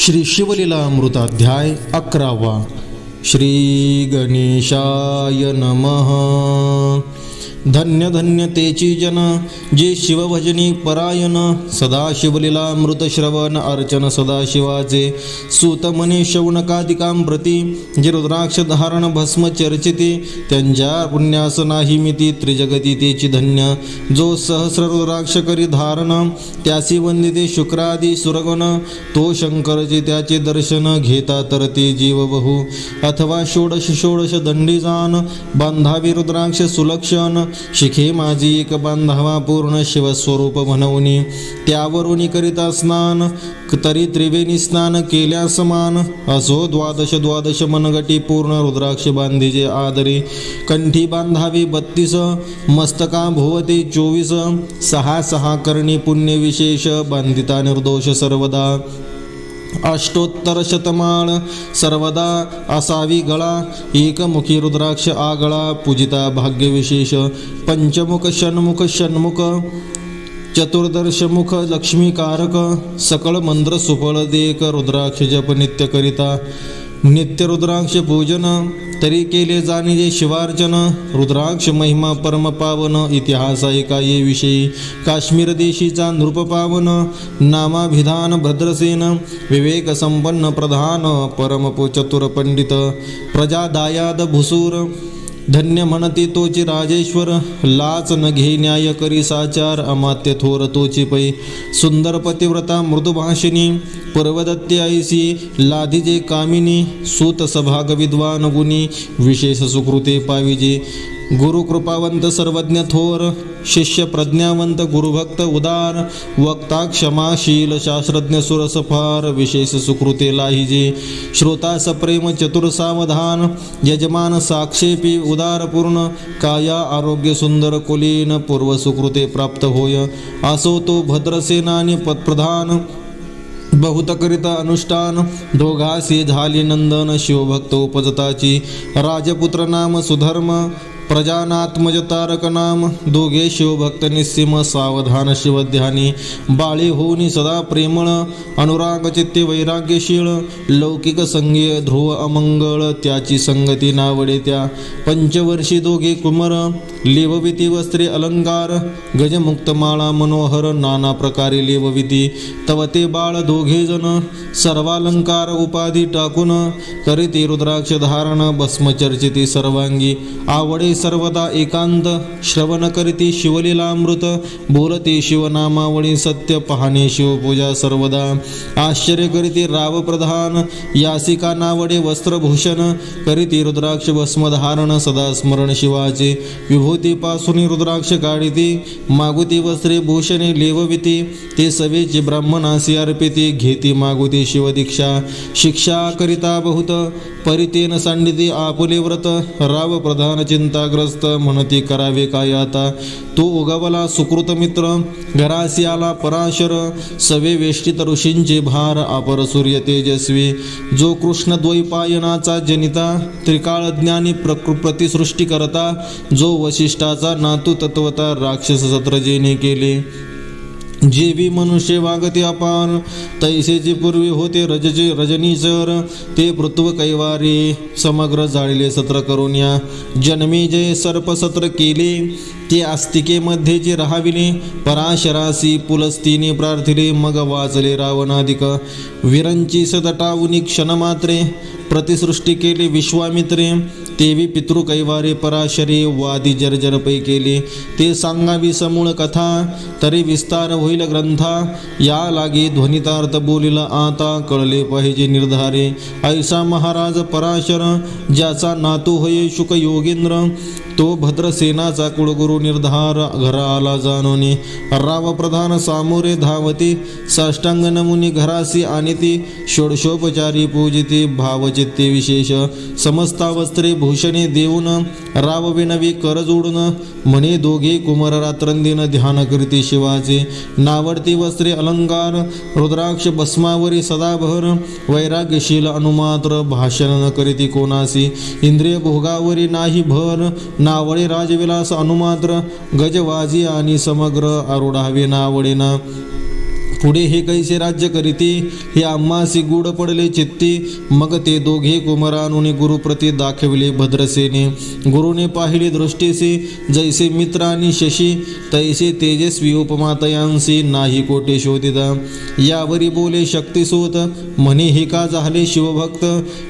श्री शिवलीला अमृताध्याय अकरावा. श्री गणेशाय नमः. धन्य धन्य तेची जन जे शिवभजनी परायण सदा शिवलीला मृतश्रवण अर्चन सदाशिवाचे. सुतमने शौनकादिकां प्रती जे रुद्राक्ष धारण भस्म चर्चिते त्यांच्या पुण्यास नाही मिती त्रिजगती तेची धन्य. जो सहस्र रुद्राक्ष करी धारण त्यासी वंदिते शुक्रादी सुरगण तो शंकरचे त्याचे दर्शन घेता तर ते जीव बहु. अथवा षोडश षोडश दंडी बांधावी रुद्राक्ष सुलक्षण शिखे माझी एक बांधावा पूर्ण शिवस्वरूप म्हणवनी त्यावरून करिता स्नान तरी त्रिवेणी स्नान केल्या समान असो द्वादश द्वादश मनगटी पूर्ण रुद्राक्ष बांधीजे आदरी. कंठी बांधावी बत्तीस मस्तका भुवते चोवीस. सहा सहा करणी पुण्य विशेष बांधिता निर्दोष सर्वदा. अष्टोत्तर शतमाळ सर्वदा असावी गळा एकमुखी रुद्राक्ष आगळा पूजिता भाग्यविशेष पंचमुख षण्मुख षण्मुख चतुर्दर्शमुख लक्ष्मीकारक सकळ मंत्र सुफळ देक रुद्राक्ष जप नित्य करिता नित्य रुद्राक्ष पूजन तरी केले जाणीजे शिवार्चन रुद्राक्ष महिमा परम पावन इतिहास एकाये विषयी काश्मीर देशीचा नृप पावन नामाभिधान भद्रसेन विवेक संपन्न प्रधान परम चतुर पंडित प्रजा दायाद भुसूर धन्य म्हणते तोची राजेश्वर लाच न घे न्याय करी साचार अमात्य थोर तोची पै. सुंदर पतिव्रता मृदुभाषिनी पर्वदत्ते ऐसी लाधिजे कामिनी सूत सभाग विद्वान गुणी विशेष सुकृते पाविजे. गुरु कृपावंत सर्वज्ञ थोर शिष्य प्रज्ञावंत गुरुभक्त उदार वक्ता क्षमाशील शास्त्रज्ञ सुरसफार विशेष सुकृते लाहिजे श्रोता सप्रेम चतुर सावधान यजमान साक्षेपी उदारपूर्ण काया आरोग्य सुंदर कुलीन पूर्व सुकृते प्राप्त होय असो तो भद्रसेनानी पदप्रधान बहुतकरित अनुष्ठान दोघासी झाली नंदन शिवभक्त उपजताची राजपुत्र नाम सुधर्म प्रजानात्मज तारक नाम दोघे शिवभक्त निस्सिम सावधान शिवध्यानी बाळी होऊनी सदा प्रेमळ अनुराग चित्ते वैराग्यशीळ लौकिक संगीय ध्रुव अमंगळ त्याची संगती नावडे त्या. पंचवर्षी दोघे कुमर लेवविती वस्त्रे अलंकार गजमुक्त माळा मनोहर नाना प्रकारे लेवविती. तव ते बाळ दोघे जण सर्वालंकार उपाधी टाकून करीती रुद्राक्ष धारण भस्मचर्चिती सर्वांगी. आवडे सर्वदा एकांत श्रवण करीते शिवलीलामृत बोलते शिवनामावळी सत्य पाहणे शिवपूजा सर्वदा. आश्चर्य करीते राव प्रधान यासिका नावडे वस्त्रभूषण करीते रुद्राक्ष भस्मधारण सदा स्मरण शिवाचे. विभूतीपासून रुद्राक्ष काढिते मागुती वस्त्रे भूषणे लेवविते ते सवेची ब्राह्मणासी अर्पिते घेती मागुती शिवदीक्षा. शिक्षा करिता बहुत परितेन सांडिते आपुले व्रत राव प्रधान चिंताग्रस्त म्हणती करावे काय आता? तो उगवला सुकृत मित्र घरासी आला पराशर सवे वेष्टित ऋषींचे भार अपर सूर्य तेजस्वी. जो कृष्ण द्वैपायनाचा जनिता त्रिकाळ ज्ञानी प्रकृ प्रतिसृष्टी करता जो वशिष्ठाचा नातू तत्वता राक्षस सत्रजेने केले. जेवी मनुष्य वागते अपार तैसेचे पूर्वी होते रजचे रजनी सर ते पृथ्व कैवारी समग्र जाळले सत्र करून या. जन्मी जे सर्प सत्र केले ते आस्तिकेमध्ये जे राहाविले पराशरासी पुलस्तीने प्रार्थिले मग वाचले रावणाधिक विरंची सदटावुनी क्षणमात्रे प्रतिसृष्टी केले विश्वामित्रे तेवी पितृकैवारे पराशरे वादी जर्जरपै केले. ते सांगावी समूळ कथा तरी विस्तार होईल ग्रंथा. या लागे ध्वनितार्थ बोलिला आता कळले पाहिजे निर्धारे. ऐसा महाराज पराशर ज्याचा नातू होय शुक योगेंद्र तो भद्रसेनाचा कुळगुरु निर्धार घरा आला जाणोनी राव प्रधान सामोरे धावती साष्टांग नमुनी घरासी आणिती षोडशोपचारी पूजिती भावचित्ते विशेष समस्ता वस्त्रे भूषणे देऊन राव विनवी कर जोडून म्हणे दोघे कुमर रात्रंदिन ध्यान कृती शिवाचे नावडती वस्त्रे अलंकार रुद्राक्ष भस्मावरी सदाभर वैराग्यशील अनुमात्र भाषण न करीती कोणासी इंद्रिय भोगावरी नाही भर नावळे राजविलास अनुमात्र गजवाजी आणि समग्र आरुढावे नावडेना पुढे हे कैसे राज्य करीती? हे आम्हासी गुड पडले चित्ती. मग ते दोघे कुमरानुने गुरुप्रती दाखविले भद्रसेने. गुरुने पाहिले दृष्टीसी जैसे मित्र आणि शशी तैसे तेजस्वी उपमातयांसी नाही कोटे शोधिता. यावरी बोले शक्तिसूत म्हणे हे का झाले शिवभक्त?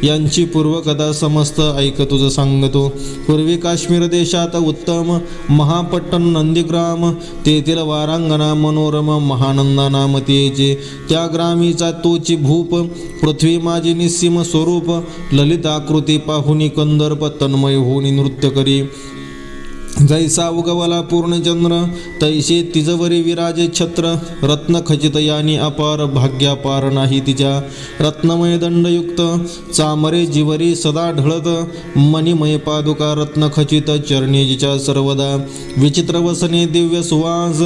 यांची पूर्वकथा समस्त ऐक तुझं सांगतो. पूर्वी काश्मीर देशात उत्तम महापट्टण नंदीग्राम तेथील वारांगणा मनोरम महानंदा नाम मतीचे त्या ग्रामीचा तोची भूप पृथ्वी माझी निस्सीम स्वरूप ललिताकृती पाहुनी कंदर्प तन्मय होणी नृत्य करी. जैसा उगवला पूर्णचंद्र तैसे तिजवरी विराजे छत्र रत्न खचित यानी अपार भाग्यापार नाही तिच्या. रत्नमय दंडयुक्त चामरे जिवरी सदा ढळत मणिमय पादुका रत्न खचित चरणी जिच्या सर्वदा. विचित्र वसने दिव्य सुवास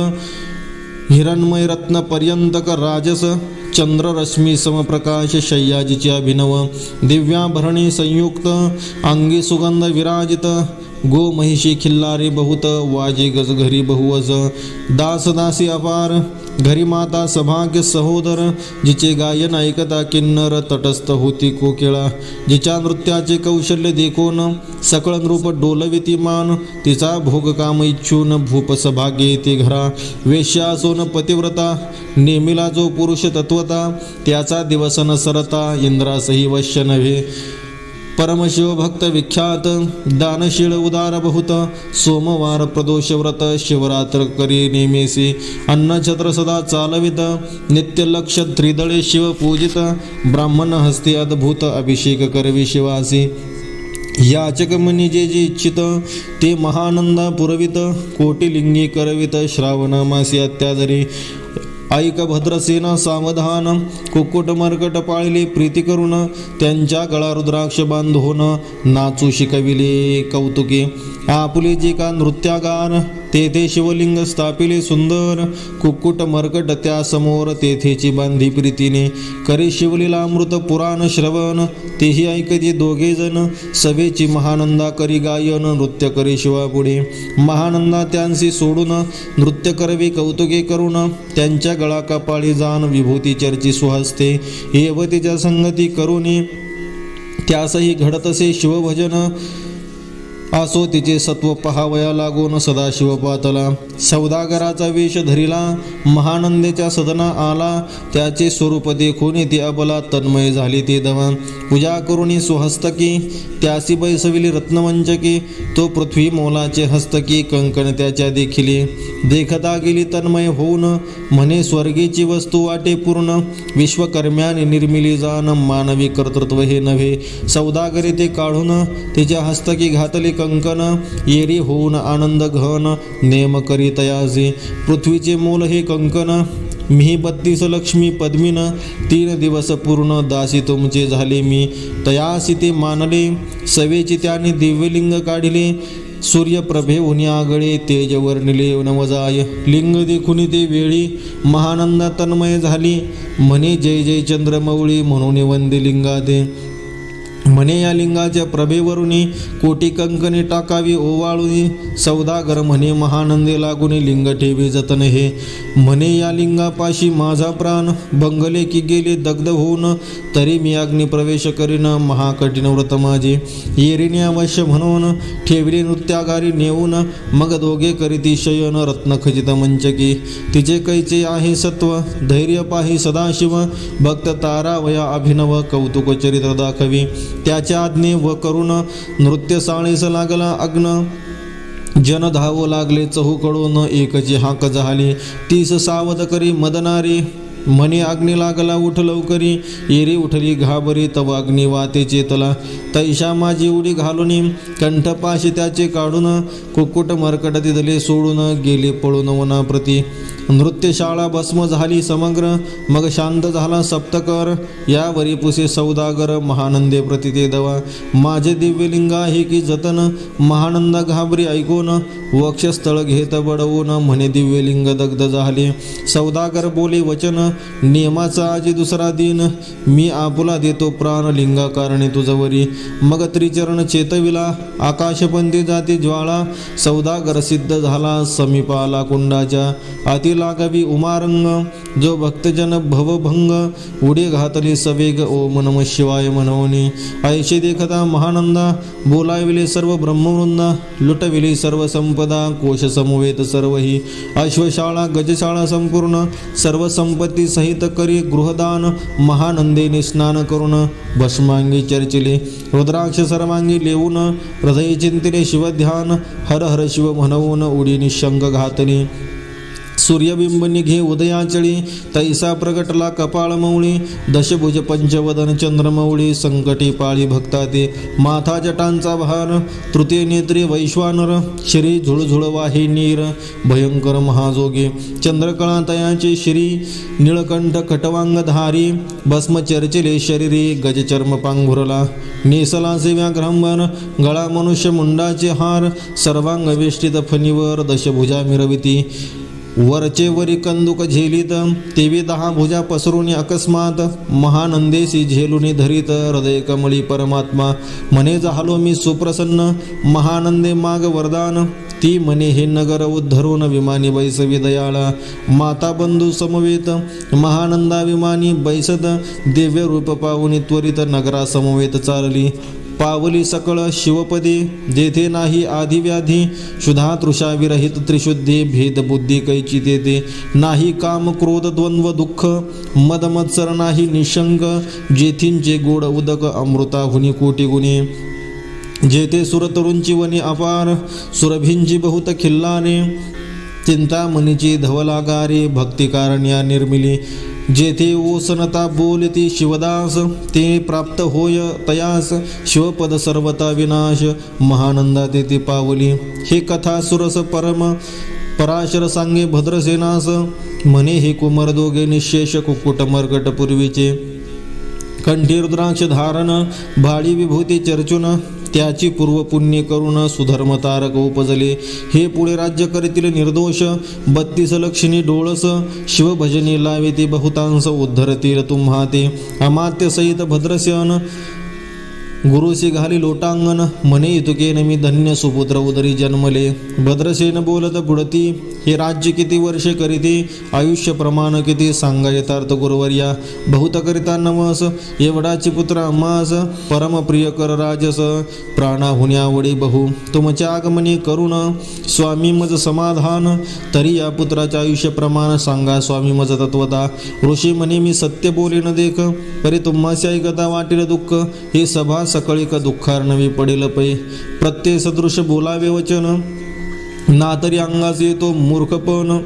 हिरणमय रत्न पर्यंतक राजस चंद्ररश्मी समप्रकाश शय्याजीचे अभिनव दिव्याभरणी संयुक्त अंगी सुगंध विराजित गो महिषी खिल्लारी बहुत वाजे गज घरी बहुवज दासदासी अपार घरी माता सभाग्य सहोदर जिचे गायन ऐकता किन्नर तटस्थ होती कोकिळा. जिच्या नृत्याचे कौशल्य देखून सकळ नृप डोलविती मान. तिचा भोग काम इच्छून भूप सभाग्य येते घरा. वेश्या असोन पतिव्रता नेमिला जो पुरुष तत्वता त्याचा दिवस न सरता इंद्रासही वश्य नव्हे परमशिव भक्त विख्यात दानशील उदार बहुत सोमवार प्रदोष व्रत शिवरात्र करी नेमेसी अन्नछत्र सदा चालवित नित्य लक्ष त्रिदळे शिव पूजित ब्राह्मण हस्ती अद्भुत अभिषेक करवी शिवासी। याचक मनी जे जे इच्छित ते महानंदा पुरवित कोटिलिंगी करवित श्रावणामासी अत्यादरी। ऐक भद्रसेना सावधान कुक्कुट मरकट पाळले प्रीती करून त्यांच्या गळा रुद्राक्ष बांधून नाचू शिकविले कौतुके. आपुले जे का नृत्यागार तेथे शिवलिंग स्थापिले सुंदर कुक्कुट मरकट त्या समोर तेथेची बांधी प्रीतीने. करी शिवलीला अमृत पुराण श्रवण तेही ऐकते दोघे जण. सभेची महानंदा करी गायन नृत्य करी शिवापुढे. महानंदा त्यांशी सोडून नृत्य करवी कौतुके करून त्यांच्या गळा कपाळी जाण विभूती चर्ची सुहस्ते. येवतीच्या संगती करुणी त्यासही घडतसे शिवभजन. असो तिचे सत्व पहावया लागून सदाशिव पातला. सौदागराचा वेश धरिला महानंदेच्या सदना आला त्याचे स्वरूप देखून ती अबला तन्मय झाली ती दवा. पूजा करुणी सुहस्तकी त्यासी बैसविली रत्नमंचकी तो पृथ्वी मोलाचे हस्तकी कंकण त्याच्या देखिली. देखता गेली तन्मय होऊन म्हणे स्वर्गीची वस्तू वाटे पूर्ण. विश्वकर्म्याने निर्मिली जाण मानवी कर्तृत्व हे नव्हे. सौदागरी ते काढून तिच्या हस्तकी घातले कंकण येरी होऊन आनंद घन नेम करी पृथ्वीचे मूल हे कंकण मी बत्तीस लक्ष्मी पद्मीन तीन दिवस पूर्ण दासी तुमचे झाले मी. तयासी ते मानले सवेची त्याने दिव्यलिंग काढिले. सूर्यप्रभे उन्यागळे आगळे तेज वर्णिले नवजाय. लिंग देखुनी ते वेळी महानंदा तन्मय झाली. म्हणे जय जय चंद्रमौळी म्हणून वंदे लिंगादे. म्हणे या लिंगाच्या प्रभेवरुनी कोटी कंकणी टाकावी ओवाळुनी सौदागर म्हणे महानंदे लागुनी लिंग ठेवी जतन हे. म्हणे या लिंगापाशी माझा प्राण बंगले की गेले दग्ध होऊन तरी मी अग्नी प्रवेश करीन महाकठीण व्रत माझे. येरीने अवश्य म्हणून ठेवले नृत्यागारी नेऊन मग दोघे करीती शयन रत्नखचित मंचकी. तिचे कैचे आहे सत्व धैर्य पाही सदाशिव भक्त तारावया अभिनव कौतुक चरित्र दाखवी. त्याच्या आज्ञे व करून नृत्य साळीस लागला अग्न. जन धावू लागले चहूकडून एकची हाक झाली. तीस सावध करी मदनारी. म्हणे अग्नी लागला उठ लवकरी. येरी उठली घाबरी तव अग्नी वाते चेतला. तैशा माझी उडी घालून कंठपाशी त्याचे काढून कुक्कुट मरकट तिथले सोडून गेले पळून वनाप्रती. नृत्यशाळा भस्म झाली समग्र मग शांत झाला सप्तकर. यावरी पुसे सौदागर महानंदे प्रति ते दवा. माझे दिव्यलिंगा हे की जतन महानंद घाबरी ऐकून वक्षस्थळ घेत बडवून. म्हणे दिव्यलिंग दग्ध झाले. सौदागर बोले वचन नियमाचा आजी दुसरा दिन. मी आपुला देतो प्राण लिंगा कारणे तुझवरी मग त्रिचरण चेतविला आकाशपंथी जाती ज्वाळा. सौदागर सिद्ध झाला समीपाला कुंडाच्या. अति लागवी उमारंग जो भक्तजन भवभंग. उडे घातली सवेग ओम नम शिवाय मनवनी ऐशी देखता महानंदा बोलाविले सर्व ब्रह्मवृंदा. लुटविली सर्व संपदा कोश समवेत सर्वही. अश्वशाळा गजशाळा संपूर्ण. सर्व संपत्ती सहित करी गृहदान महानंदेने स्नान करून भस्मांगी चर्चिले रुद्राक्ष सर्वांगी लेवून हृदय चिंतिले शिवध्यान हर हर शिव म्हणवून उडी निशंक घातली. सूर्यबिंब निघे उदयाचळी तैसा प्रगटला कपाळ मौळी दशभुज पंचवदन चंद्रमौळी संकटी पाळी भक्ताते माथा जटांचा भार तृतीय नेत्री वैश्वानर श्री झुळझुळ वाही नीर भयंकर महाजोगी चंद्रकळा तयाचे श्री निळकंठ कटवांगधारी भस्म चर्चिले शरीरी गजचर्म पांघुरला नेसला व्याघ्रंबर गळा मनुष्य मुंडाचे हार सर्वांग वेष्टित फणीवर दशभुजा मिरविती वरचे वरी कंदुक झेलित तेवी दहा भुजा पसरून अकस्मात महानंदेसी झेलुनी धरित हृदय कमळी परमात्मा म्हणे झालो मी सुप्रसन्न महानंदे माग वरदान ती म्हणे हे नगर उद्धरून विमानी बैस विदयाळा माता बंधू समवेत महानंदा विमानी बैसत दिव्य रूप पाहुनी त्वरित नगरा समवेत चालली पावली सकळ शिवपदी जेथे नाही आधिव्याधी शुधा तृषाविरहित त्रिशुद्धी भेदबुद्धी कैची देते नाही काम क्रोध द्वंद्व दुःख मद मत्सर नाही निशंग जेथींचे गोड उदक अमृताहुनी कोटी गुणे. जेथे सुरतरुंची वने अपार सुरभींची बहुत खिल्लाने चिंतामणीची धवलागारे भक्तिकारण्या निर्मिली जेथे ओसनता बोलती शिवदास ते प्राप्त होय तयास. शिवपद सर्वता विनाश महानंदा तेथे पावली. हे कथा सुरस परम पराशर सांगे भद्रसेनास म्हणे हे कुमर दोघे निशेष कुक्कुट मरकट पूर्वीचे. कंठी रुद्राक्ष धारण भाळी विभूती चर्चून. त्याची पूर्वपुण्य करून सुधर्म तारक उपजले. हे पुढे राज्य करीतील निर्दोष बत्तीस लक्षणी डोळस शिवभजनी लाविते बहुतांश उद्धरतील तुम्हा ते अमात्य सहित भद्रसेन गुरुसी घाली लोटांगण म्हणे इतुकेन मी धन्य सुपुत्र उदरी जन्मले. भद्रसेन बोलत बुडती हे राज्य किती वर्षे करीते आयुष्य प्रमाण किती? सांगा यथार्थ गुरुवर्या. बहुत करिता नमस. एवढाची पुत्र अम्मास. परमप्रिय कर राजस. प्राणा आवडी बहु. तुमच्या आगमनी करुण. स्वामी मज समाधान. तरी या पुत्राचे आयुष्य प्रमाण सांगा स्वामी मज तत्वता ऋषी म्हणे मी सत्य बोले न देख. परी तुम्हाशी ऐकता वाटेल दुःख. हे सभा सकळी का दुःखार नवी पडेल पै. प्रत्यय सदृश बोलावे वचन. ना तरी अंगास येतो मूर्खपण.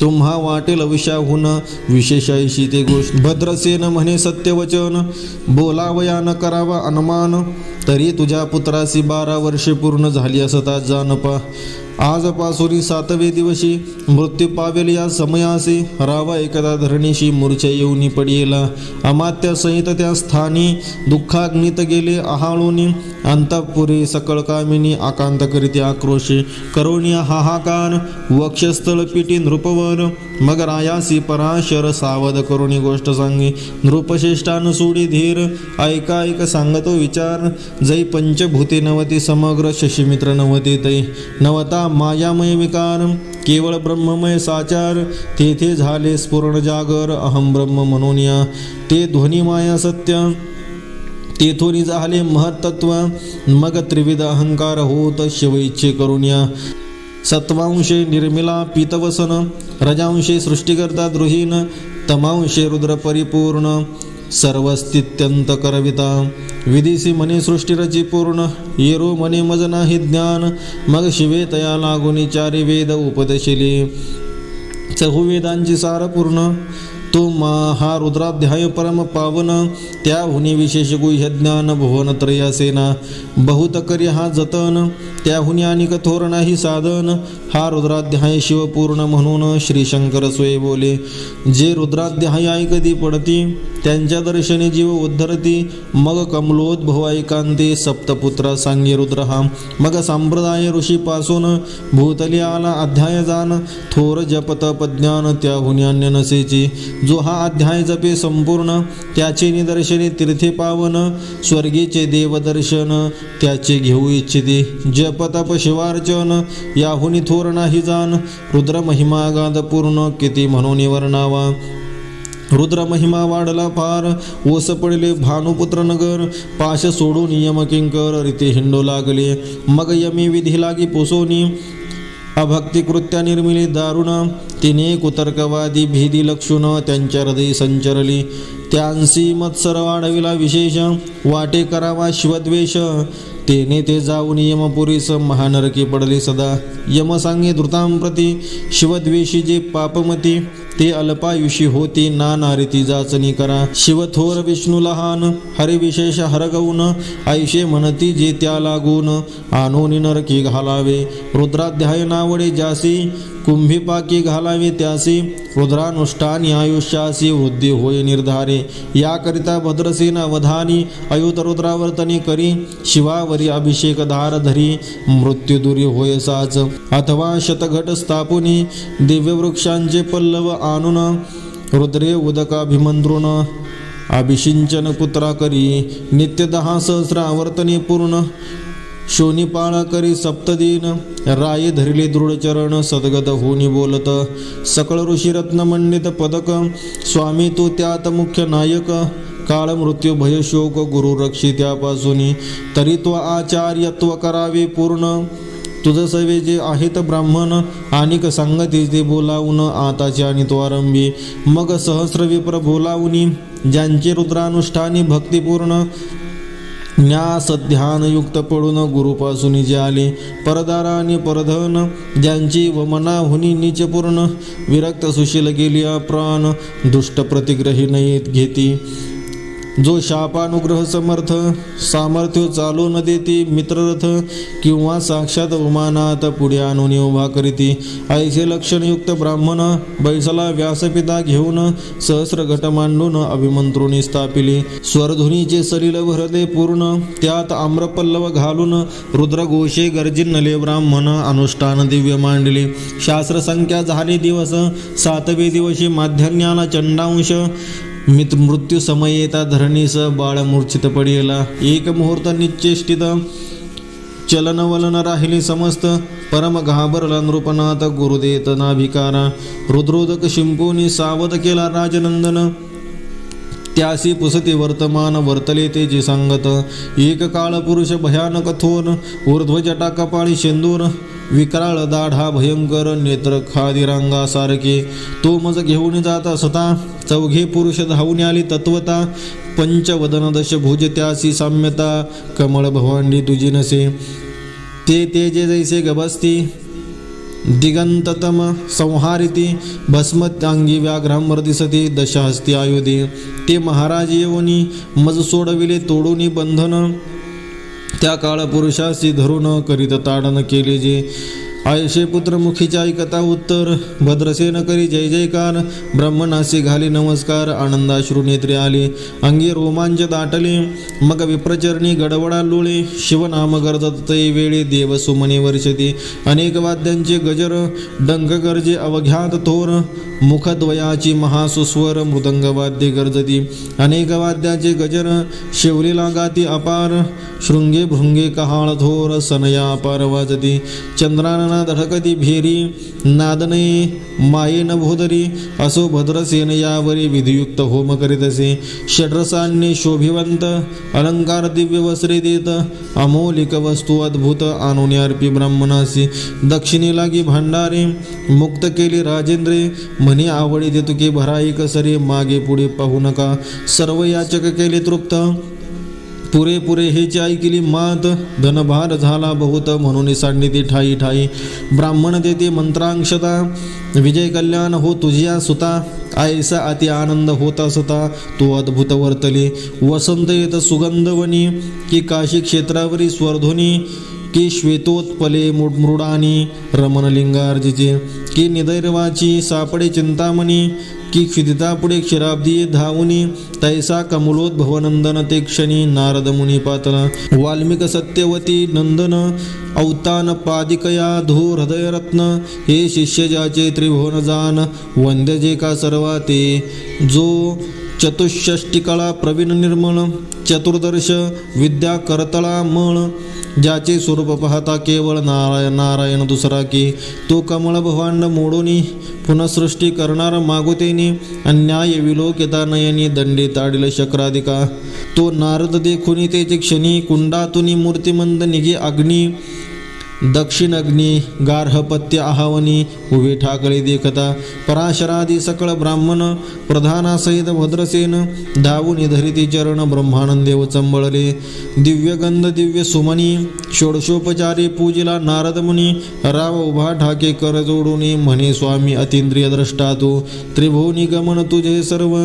तुम्हा वाटेल विषाहून विशेष ते गोष्ट. भद्रसेन म्हणे सत्यवचन बोलावया न करावा अनुमान. तरी तुझ्या पुत्रासी बारा वर्षे पूर्ण झाली असता जानपा आजपासुरी सातवे दिवशी मृत्यू पावेल या समयासी. रावा एकदा धरणीशी मूर्छा येऊन पडियेला अमात्या सहित त्या स्थानी दुःखाग्नित गेले आहाळूनी. अंतपुरी सकळ कामिनी आकांत करीत आक्रोशी. करोणी हाहाकार वक्षस्थळ पिटी नृपवर मग रायासी पराशर सावध करुणी गोष्ट सांगी. नृपश्रेष्ठान सोडी धीर ऐका ऐक सांगतो विचार. जै पंचभूते नवती समग्र शशीमित्र नवते तै. नवता मायामय विकार केवळ ब्रह्ममय साचार. तेथे झाले स्फुरण जागर अहम ब्रह्म म्हणून या ते ध्वनी माया सत्य तेथोनी झाले महत्त्व मग त्रिविध अहंकार होत शिव इच्छे करुण्या. सत्वांशे निर्मिला पितवसन रजांशे सृष्टिकर्ता द्रोहीन तमांशे रुद्र परिपूर्ण. सर्वस्तित्यंत करविता विदिसी मने सृष्टिरची पूर्ण येरो मनी मज नाही ज्ञान मग शिवे तया लागुनी चारी वेद उपदशिली। चहुवेदांची सार पूर्ण तो महा हा रुद्राध्याय परम पावन त्याहुनी विशेष गुह्य ज्ञान भुवन त्रयासेना. बहुत करी हा जतन त्याहुनी आणि कठोर नाही साधन. हा रुद्राध्याय शिवपूर्ण म्हणून श्री शंकर सोय बोले. जे रुद्राध्याय ऐकती पडती त्यांच्या दर्शने जीव उद्धरती. मग कमलोद्भव ऐकांते सप्तपुत्र सांगे रुद्र हा मग संप्रदाय ऋषीपासून भूतली आला अध्याय जान. थोर जप तप ज्ञान त्याहुनी अन्य नसेची. जो हा अध्याय जपे संपूर्ण त्याचे निदर्शने तीर्थे पावन स्वर्गीचे देवदर्शन त्याचे घेऊ इच्छिते. जप तप शिवार्चन याहुनी थोर नाही जाण रुद्र महिमा गाद पूर्ण किती म्हणून वर्णावा. रुद्र महिमा वाढला फार ओस पडले भानुपुत्र नगर. पाश सोडून यम किंकर रीते हिंडू लागले. मग यमी विधी लागी पुसोनी. अभक्तिकृत्या निर्मिली दारुण तिने कुतर्कवादी भेदी लक्षुण त्यांच्या हृदय संचरली. त्यांसी मत्सर वाढविला विशेष वाटे करावा शिवद्वेष तेने ते जाऊन यमपुरीस महानरकी पडले सदा. यम सांगे धृतां शिवद्वेषी जे पापमती ते अल्पायुषी होती नाना रीती जाचणी करा. शिवथोर विष्णू लहान हरिविशेष हरगवून आयुषे म्हणती जे त्या लागून आणून नरकी घालावे. रुद्राध्याय नावडे जासी कुंभीपाकी घालावे त्यासी रुद्रानुष्ठानी आयुष्यासी वृद्धी होय निर्धारे. याकरिता भद्रसेन अवधानी अयुत रुद्रावर्तनी करी शिवावरी अभिषेक धार धरी मृत्युदुरी होय साच. अथवा शतघट स्थापुनी दिव्यवृक्षांचे पल्लव आणून रुद्रे उदकाभिमंत्रुण अभिषिंचन पुत्रा करी नित्य दहा सहस्र आवर्तने पूर्ण शोनिपाळा करी सप्तदिन राये धरिले दृढचरण सद्गत होनी बोलत. सकळ ऋषीरत्न मंडित पदक स्वामी तो त्यात मुख्य नायक. काळ मृत्यू भय शोक गुरु रक्षी त्यापासून. तरी तो आचार्यत्व करावे पूर्ण. तुझ सवे जे आहेत ब्राह्मण आणिक सांगतीस ते बोलावून आताचे आणि तो आरंभी. मग सहस्र विप्र बोलावून ज्यांचे रुद्रानुष्ठानी भक्तिपूर्ण. न्यास ध्यानयुक्त पडून गुरुपासून जे आले. परदारा आणि परधन ज्यांची वमना हुनी नीचपूर्ण विरक्त सुशील गेली प्राण दुष्ट प्रतिग्रही नयेत घेती. जो शापानुग्रह समर्थ सामर्थ्य चालू न देती मित्ररथ किंवा साक्षात उमानात पुढे आणून उभा करीती. ऐसे लक्षणयुक्त ब्राह्मण बैसला व्यासपिता घेऊन सहस्र घट मांडून अभिमंत्रुनी स्थापिली. स्वरधुनीचे सलिल भरले पूर्ण त्यात आम्रपल्लव घालून रुद्रघोषे गर्जिन्नले ब्राह्मण अनुष्ठान दिव्य मांडले. शास्त्रसंख्या झाले दिवस सातवे दिवशी माध्यन्याला चंडांश मित मृत्यू समय येता धरणीस बाळ मूर्छित पडिला एक मुहूर्त निश्चेष्टित. चलन वलन राहिली समस्त. परम घाबरला नृपनाथ गुरुदेत नाभिकारा. रुद्रोदक शिंपूनी सावध केला राजनंदन. त्यासी पुसते वर्तमान वर्तले ते जे सांगत. एक काळ पुरुष भयानक थोर. ऊर्ध्वजटा कपाळी शेंदूर. विक्राळ दाढा भयंकर नेत्र खादिरांगासारखे तो मज घेऊन जात असता. चौघे पुरुष धावून आली तत्वता. पंचवदन दशभुज त्यासी साम्यता. कमळ भवांडी तुझी नसे. ते तेजे जैसे गबस्ती. दिगंततम संहारिती. भस्मत्यांगी व्याघ्रांवर दिसते. दशहस्ती आयुधी. ते महाराज येऊनी. मज सोडविले तोडूनी बंधन. त्या काळ पुरुषासी धरून करीत ताडन केले जे आयशे पुत्र मुखीच्या ऐकता उत्तर. भद्रसेन करी जय जयकार. ब्रह्मणासी घाली नमस्कार. आनंदाश्रू नेत्रे आले. अंगी रोमांच दाटले. मग विप्रचरणी गडवडा लोळे. शिवनाम गरजत तै वेळे. देव सुमने वर्षती. अनेक वाद्यांचे गजर. डंक गरजे अवघ्यात थोर. मुखद्वयाची महासुस्वर मृदंगवाद्ये गरजती. अनेक वाद्याचे गजर. शिवलीला गाती अपार. शृंगे भृंगे कहाळ थोर. सनया अपार वाजती. चंद्रानना धडकती भेरी नादने मायेन भोदरी असो भद्रसेन यावरी विधियुक्त होम करीत असे षड्रसान्य शोभिवंत अलंकार दिव्य वस्त्रे देत अमौलिक वस्तू अद्भुत आणून अर्पी ब्राह्मणासी। दक्षिणे लागी भांडारे मुक्त केली राजेंद्रे म्हणे आवडी देतुके भराई कसरे मागे पुढे पाहू नका। सर्व याचक केले तृप्त पुरे पुरे हेची ऐकिली मात धनभार झाला बहुत म्हणून सांडिती ठाई ठाई. ब्राह्मण देते मंत्रांक्षता विजय कल्याण हो तुझ्या सुता. आयसा अति आनंद होता सुता तो अद्भुत वर्तले. वसंत येत सुगंधवनी की काशी क्षेत्रावरी स्वर्धुनी की श्वेतोत्पले मृ- मृडानी रमणलिंगार्जिचे की निदैर्वाची सापडे चिंतामणी की क्षिदिता पुढे क्षीराब्दी धावुनी तैसा कमलोद्भवनंदन ते क्षणी नारद मुनी पातला. वाल्मिक सत्यवती नंदन अवतान पादिकया धू हृदयरत्न हे शिष्य ज्याचे त्रिभुवन जान वंद्य जे का सर्वाते. जो चतुष्षष्टिकळा प्रवीण निर्मळ चतुर्दर्श विद्या करतळा मळ ज्याचे स्वरूप पाहता केवळ नारायण नारायण दुसरा की तो कमळ भवांड मोडोनी पुनःसृष्टी करणार मागुतेनी अन्याय विलोकिता नयनी दंडे ताडील शक्राधिका तो नारद देखुनी तेचे क्षणी कुंडातुनी मूर्तिमंद निघे अग्नी दक्षिण अग्नी गार्हपत्य आहावनी उभे ठाकळे देखता पराशरादी सकळ ब्राह्मण प्रधानासहित भद्रसेन धावून धरिती चरण ब्रह्मानंदेव चंबळले. दिव्यगंध दिव्य सुमनी षोडशोपचारी पूजिला नारदमुनी राव उभा ठाके कर जोडून म्हणे स्वामी अतिंद्रिय द्रष्टा तू त्रिभुवनी गमन तुझे सर्व.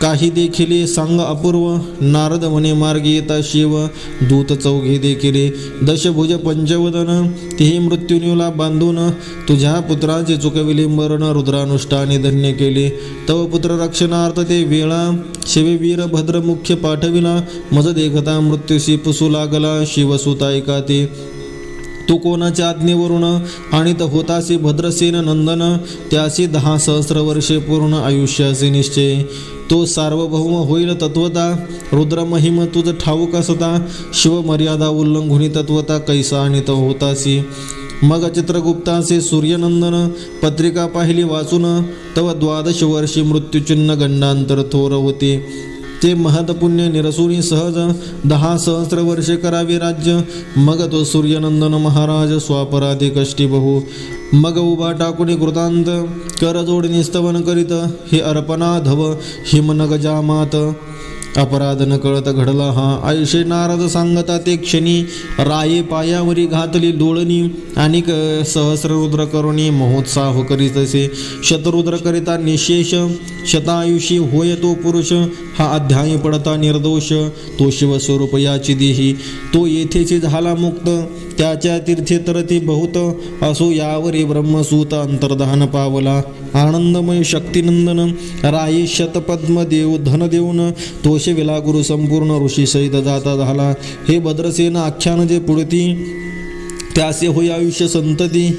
काही देखिले सांग अपूर्व नारद म्हणे मार्गी येता शिव दूत चौघे देखिले. दशभुज पंचवदन तेही मृत्युन्यूला बांधून तुझ्या पुत्रांचे चुकविले मरण रुद्रानुष्ठाने धन्य केले. तव पुत्र रक्षणार्थ ते वेळा शिववीर भद्र मुख्य पाठविला. मज देखता मृत्यूशी पुसू लागला शिवसुत ऐका ते. तू कोणाच्या आज्ञेवरून आणि त होतासी भद्रसेन नंदन त्यासी दहा सहस्र वर्षे पूर्ण आयुष्याचे निश्चय. तो सार्वभौम होईल तत्वता रुद्र महिम तुझ ठाऊक असता शिवमर्यादा उल्लंघुनी तत्वता कैसा आणीत होतासी. मग चित्रगुप्ताचे सूर्यनंदन पत्रिका पाहिली वाचून तव द्वादश वर्षी मृत्यूचिन्ह गंडांतर थोर होते. ते महत्पुण्य निरसुनी सहज दहा सहस्र वर्षे करावे राज्य. मग तो सूर्यनंदन महाराज स्वापराधी कष्टी बहु मग उभा टाकुनी कृतांत करजोड निस्तवन स्तवन करीत हे अर्पणा धव हिमनग जामात. अपराध न कळत घडला हा आयुष्य नारद सांगता ते क्षणी राये पायावरी घातली डोळणी. आणि सहस्ररुद्र करुणी महोत्साह करीत असे. शतरुद्र करिता निशेष शतायुषी होय तो पुरुष. हा अध्याय पडता निर्दोष. तो शिवस्वरूप याची देही. तो येथेची झाला मुक्त त्याच्या तीर्थे तरती बहुत. असो यावरी ब्रह्मसूत अंतर्धान पावला. आनंदमय शक्तिनंदन. राये शतपद्म देव धन देऊन. तोषे विला गुरु संपूर्ण ऋषी सहित जाता झाला. हे भद्रसेन आख्यान जे पुढती त्यासे होय आयुष्य संतती.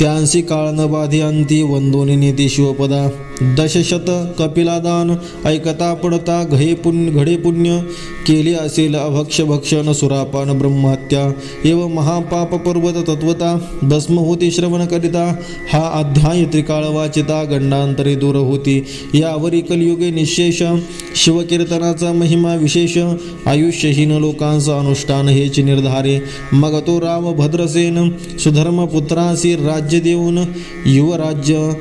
त्यांसी काळ न बाधी अंती वंदोनी नेती शिवपदा. दशशत कपिलादान ऐकता पडता घे पुण्य घडे पुण्य. केले असेल अभक्ष भक्षण सुरापान ब्रह्महत्या. एव महापाप पर्वत तत्वता. भस्म होती श्रवण करिता. हा अध्याय त्रिकाळ वाचिता गंडांतरे दूर होती. यावरी कलियुगे निशेष. शिवकीर्तनाचा महिमा विशेष. आयुष्यहीन लोकांचा अनुष्ठान हेच निर्धारे. मग तो राम भद्रसेन. सुधर्म पुत्रासी राज्य देऊन. युवराज्य.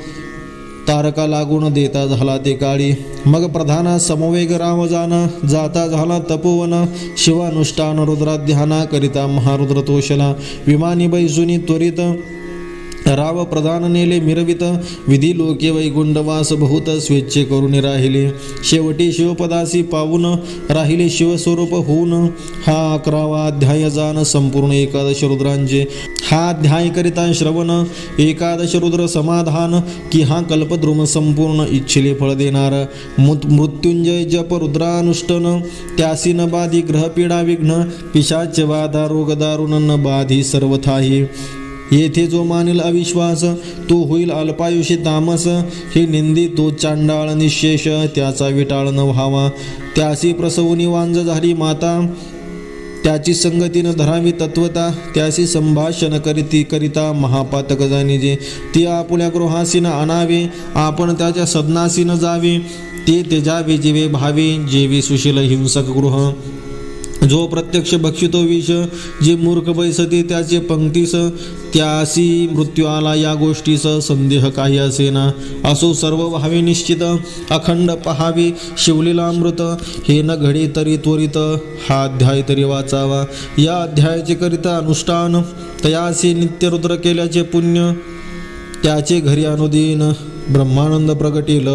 तारका लागून देता झाला ते काळी. मग प्रधाना समवेग राम जाण जाता झाला तपोवन. शिवानुष्ठान रुद्राध्याना करिता महारुद्र तोषला विमानी बैसुनी त्वरित राव प्रधान नेले मिरवित विधी लोके वैगुंडवास बहुत स्वेच्छे करून राहिले. शेवटी शिवपदासी पावून राहिले शिवस्वरूप होऊन. हा अकरावा अध्याय जाण संपूर्ण एकादश रुद्रांचे. हा अध्याय करिता श्रवण एकादश रुद्र समाधान की हा कल्पद्रुम संपूर्ण इच्छिले फळ देणार. मृत्युंजय जप रुद्रानुष्ठन त्यासी न बाधी ग्रहपीडा विघ्न पिशाच वादा रोगदारुण न बाधी सर्वथाही. येथे जो मानेल अविश्वास तो होईल अल्पायुषी तामस. हे निंदी तो चांडाळ निशेष त्याचा विटाळ न व्हावा त्यासी प्रसवनी वांज झाली माता. त्याची संगतीनं धरावी तत्वता. त्याशी संभाषण करीती करिता महापातक जाणीजे. ती आपल्या गृहासीनं आणावे. आपण त्याच्या सदनासीनं जावे. ते त्याच्या जीवे भावे. जेवी सुशील हिंसक गृह. जो प्रत्यक्ष भक्षितो विष जे मूर्ख बैसते त्याचे पंक्तीस त्यासी मृत्यू आला या गोष्टीस संदेह काही असेना. असो सर्व व्हावे निश्चित अखंड पहावे शिवलीलामृत. हे न घडे तरी त्वरित हा अध्याय तरी वाचावा. या अध्यायाचे करिता अनुष्ठान तयासी नित्यरुद्र केल्याचे पुण्य त्याचे घरी अनुदीन ब्रह्मानंद प्रगटील.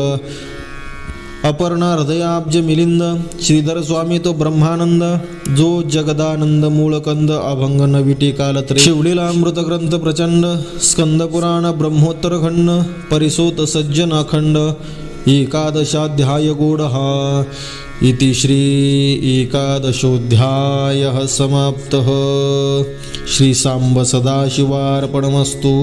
अपर्णा हृदयाब्ज मिलिंद श्रीधर स्वामी तो ब्रह्मानंद जो जगदानंद मूळकंद अभंग नविटी कालत्रे शिवलीला अमृत ग्रंथ प्रचंड स्कंद पुराण ब्रह्मोत्तर खंड परिसोत सज्जन अखंड एकादशाध्याय गूढ इति श्री एकादशोऽध्यायः समाप्तः. श्रीसाम्ब सदाशिवार्पणमस्तू.